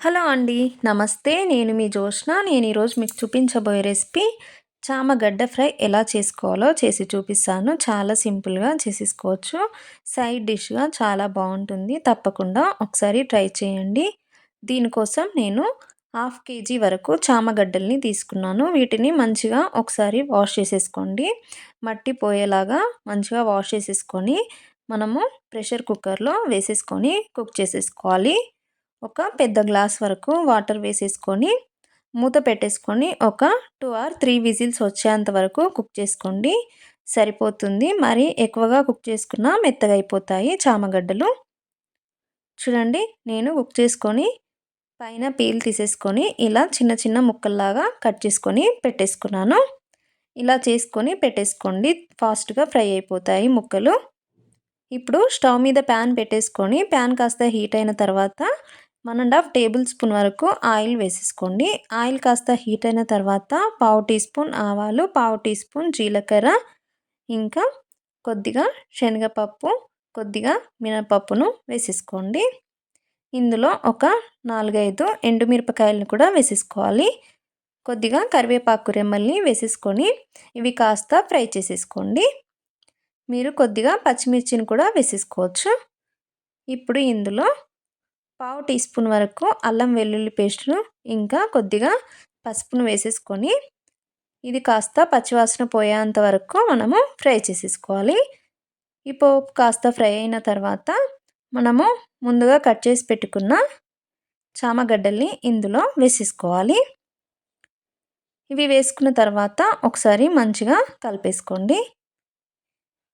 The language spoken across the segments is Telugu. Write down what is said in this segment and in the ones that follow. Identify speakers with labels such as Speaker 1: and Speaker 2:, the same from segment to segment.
Speaker 1: హలో అండి నమస్తే. నేను మీ జోష్న నేను ఈరోజు మీకు చూపించబోయే రెసిపీ చామగడ్డ ఫ్రై ఎలా చేసుకోవాలో చేసి చూపిస్తాను. చాలా సింపుల్గా చేసేసుకోవచ్చు. సైడ్ డిష్గా చాలా బాగుంటుంది. తప్పకుండా ఒకసారి ట్రై చేయండి. దీనికోసం నేను హాఫ్ కేజీ వరకు చామగడ్డల్ని తీసుకున్నాను. వీటిని మంచిగా ఒకసారి వాష్ చేసేసుకోండి. మట్టి పోయేలాగా మంచిగా వాష్ చేసేసుకొని మనము ప్రెషర్ కుక్కర్లో వేసేసుకొని కుక్ చేసేసుకోవాలి. ఒక పెద్ద గ్లాస్ వరకు వాటర్ వేసేసుకొని మూత పెట్టేసుకొని ఒక టూ ఆర్ త్రీ విజిల్స్ వచ్చేంత వరకు కుక్ చేసుకోండి. సరిపోతుంది. మరి ఎక్కువగా కుక్ చేసుకున్న మెత్తగా అయిపోతాయి చామగడ్డలు. చూడండి నేను కుక్ చేసుకొని పైన పీల్ తీసేసుకొని ఇలా చిన్న చిన్న ముక్కల్లాగా కట్ చేసుకొని పెట్టేసుకున్నాను. ఇలా చేసుకొని పెట్టేసుకోండి. ఫాస్ట్గా ఫ్రై అయిపోతాయి ముక్కలు. ఇప్పుడు స్టవ్ మీద ప్యాన్ పెట్టేసుకొని ప్యాన్ కాస్త హీట్ అయిన తర్వాత one and half tablespoon వరకు ఆయిల్ వేసేసుకోండి. ఆయిల్ కాస్త హీట్ అయిన తర్వాత పావు టీ స్పూన్ ఆవాలు పావు టీ స్పూన్ జీలకర్ర ఇంకా కొద్దిగా శనగపప్పు కొద్దిగా మినపప్పును వేసేసుకోండి. ఇందులో ఒక నాలుగైదు ఎండుమిరపకాయలను కూడా వేసేసుకోవాలి. కొద్దిగా కరివేపాకు రెమ్మల్ని వేసేసుకొని ఇవి కాస్త ఫ్రై చేసేసుకోండి. మీరు కొద్దిగా పచ్చిమిర్చిని కూడా వేసేసుకోవచ్చు. ఇప్పుడు ఇందులో పావు టీ స్పూన్ వరకు అల్లం వెల్లుల్లి పేస్టును ఇంకా కొద్దిగా పసుపును వేసేసుకొని ఇది కాస్త పచ్చివాసన పోయేంత వరకు మనము ఫ్రై చేసేసుకోవాలి. ఈ పోపు కాస్త ఫ్రై అయిన తర్వాత మనము ముందుగా కట్ చేసి పెట్టుకున్న చామగడ్డల్ని ఇందులో వేసేసుకోవాలి. ఇవి వేసుకున్న తర్వాత ఒకసారి మంచిగా కలిపేసుకోండి.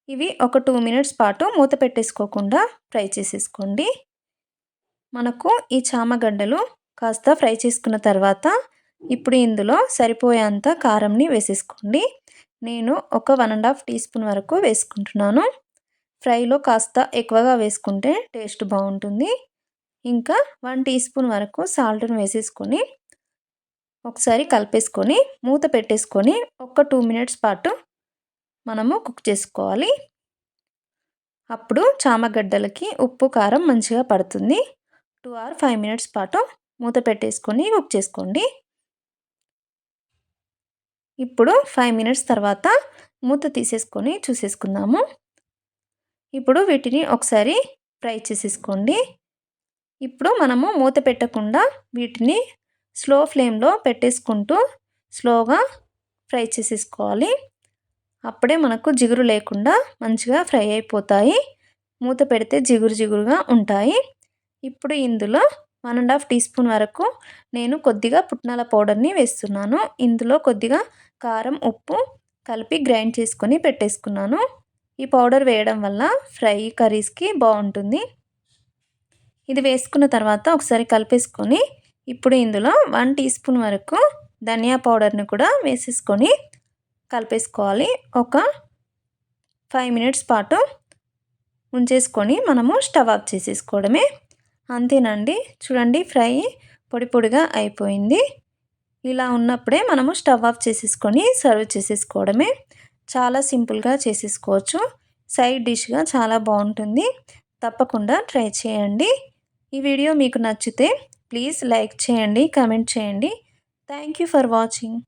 Speaker 1: ఇవి ఒక టూ మినిట్స్ పాటు మూత పెట్టేసుకోకుండా ఫ్రై చేసేసుకోండి. మనకు ఈ చామగడ్డలు కాస్త ఫ్రై చేసుకున్న తర్వాత ఇప్పుడు ఇందులో సరిపోయేంత కారంని వేసేసుకోండి. నేను ఒక one and half teaspoon వరకు వేసుకుంటున్నాను. ఫ్రైలో కాస్త ఎక్కువగా వేసుకుంటే టేస్ట్ బాగుంటుంది. ఇంకా వన్ టీ స్పూన్ వరకు సాల్ట్ను వేసేసుకొని ఒకసారి కలిపేసుకొని మూత పెట్టేసుకొని ఒక టూ మినిట్స్ పాటు మనము కుక్ చేసుకోవాలి. అప్పుడు చామగడ్డలకి ఉప్పు కారం మంచిగా పడుతుంది. టూ ఆర్ ఫైవ్ మినిట్స్ పాటు మూత పెట్టేసుకొని కుక్ చేసుకోండి. ఇప్పుడు ఫైవ్ మినిట్స్ తర్వాత మూత తీసేసుకొని చూసేసుకుందాము. ఇప్పుడు వీటిని ఒకసారి ఫ్రై చేసేసుకోండి. ఇప్పుడు మనము మూత పెట్టకుండా వీటిని స్లో ఫ్లేమ్లో పెట్టేసుకుంటూ స్లోగా ఫ్రై చేసేసుకోవాలి. అప్పుడే మనకు జిగురు లేకుండా మంచిగా ఫ్రై అయిపోతాయి. మూత పెడితే జిగురు జిగురుగా ఉంటాయి. ఇప్పుడు ఇందులో one and half teaspoon వరకు నేను కొద్దిగా పుట్నాల పౌడర్ని వేస్తున్నాను. ఇందులో కొద్దిగా కారం ఉప్పు కలిపి గ్రైండ్ చేసుకొని పెట్టేసుకున్నాను. ఈ పౌడర్ వేయడం వల్ల ఫ్రై కర్రీస్కి బాగుంటుంది. ఇది వేసుకున్న తర్వాత ఒకసారి కలిపేసుకొని ఇప్పుడు ఇందులో వన్ టీ స్పూన్ వరకు ధనియా పౌడర్ని కూడా వేసేసుకొని కలిపేసుకోవాలి. ఒక ఫైవ్ మినిట్స్ పాటు ఉంచేసుకొని మనము స్టవ్ ఆఫ్ చేసేసుకోవడమే. అంతేనండి. చూడండి ఫ్రై పొడి పొడిగా అయిపోయింది. ఇలా ఉన్నప్పుడే మనము స్టవ్ ఆఫ్ చేసేసుకొని సర్వ్ చేసేసుకోవడమే. చాలా సింపుల్గా చేసేసుకోవచ్చు. సైడ్ డిష్గా చాలా బాగుంటుంది. తప్పకుండా ట్రై చేయండి. ఈ వీడియో మీకు నచ్చితే ప్లీజ్ లైక్ చేయండి కమెంట్ చేయండి. Thank you for watching.